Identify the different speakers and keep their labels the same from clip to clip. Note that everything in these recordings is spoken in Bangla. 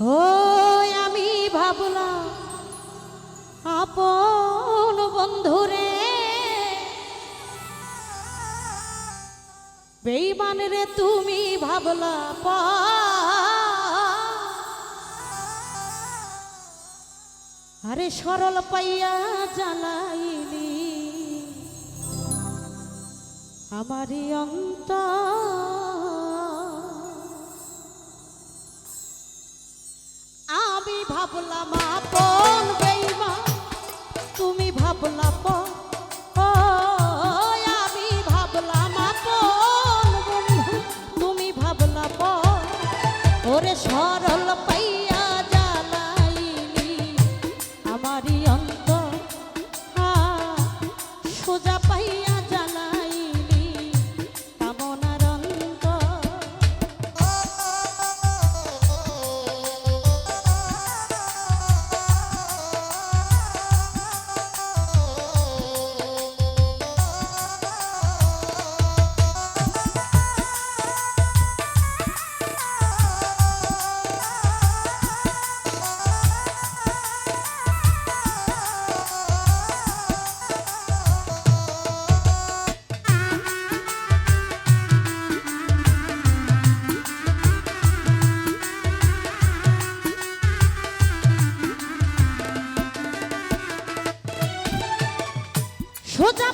Speaker 1: ওই আমি ভাবলাম, আপন বন্ধুরে। বেইমান রে তুমি ভাবলা পা। আরে সরল পাইয়া জানাইলি, আমারই অন্তর। ভাবলাম আপন বেইমা তুমি ভাবলাম আমি ভাবলাম আপন বন্ধু, তুমি ওরে সরল পাইয়া জ্বালাইনি আমারই অন্ত সোজা পাইয়া সোজা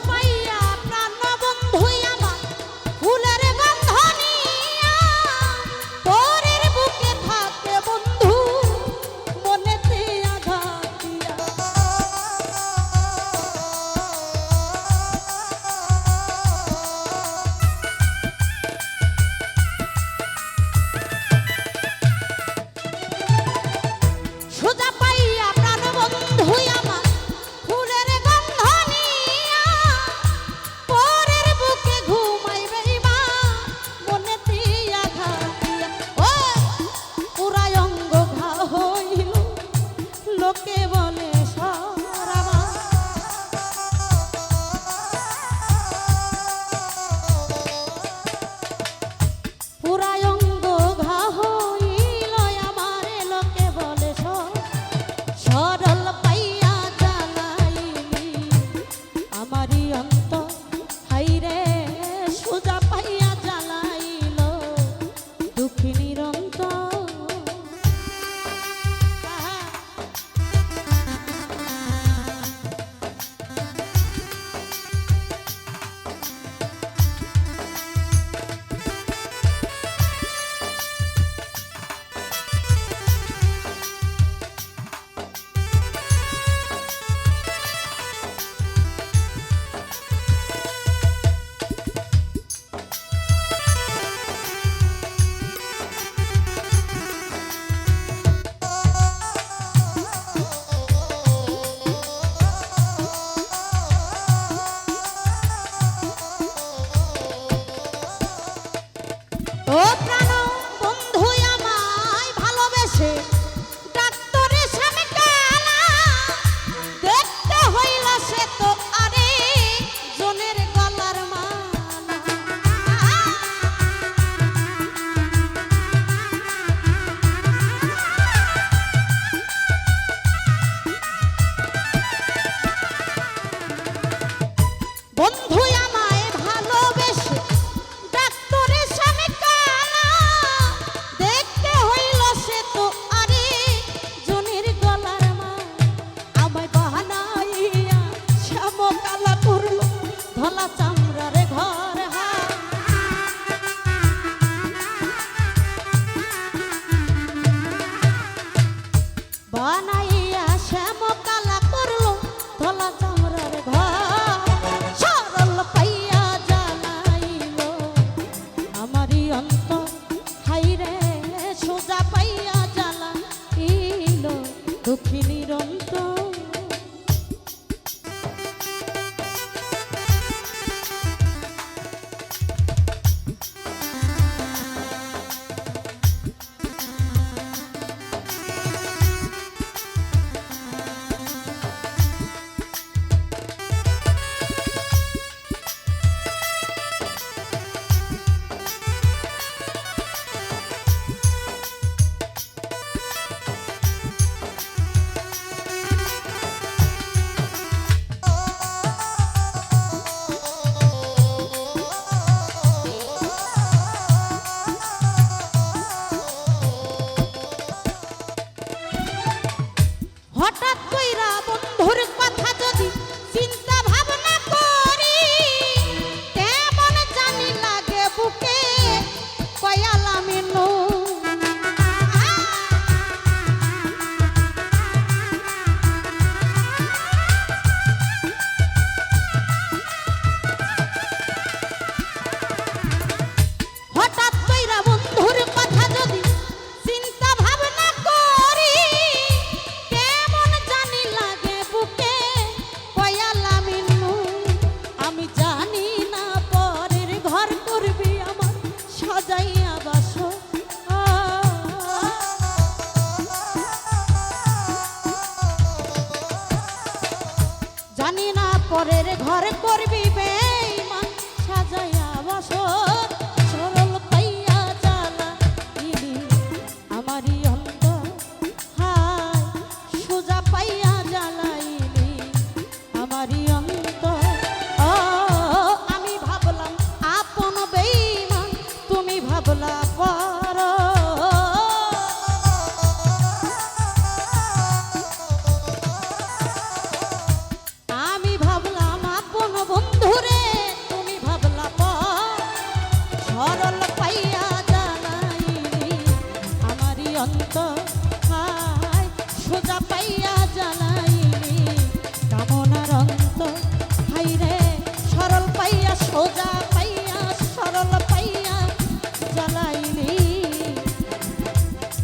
Speaker 1: পরের ঘরে করবি বেঈমান সাজায়া বসো।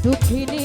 Speaker 1: দুঃখিনী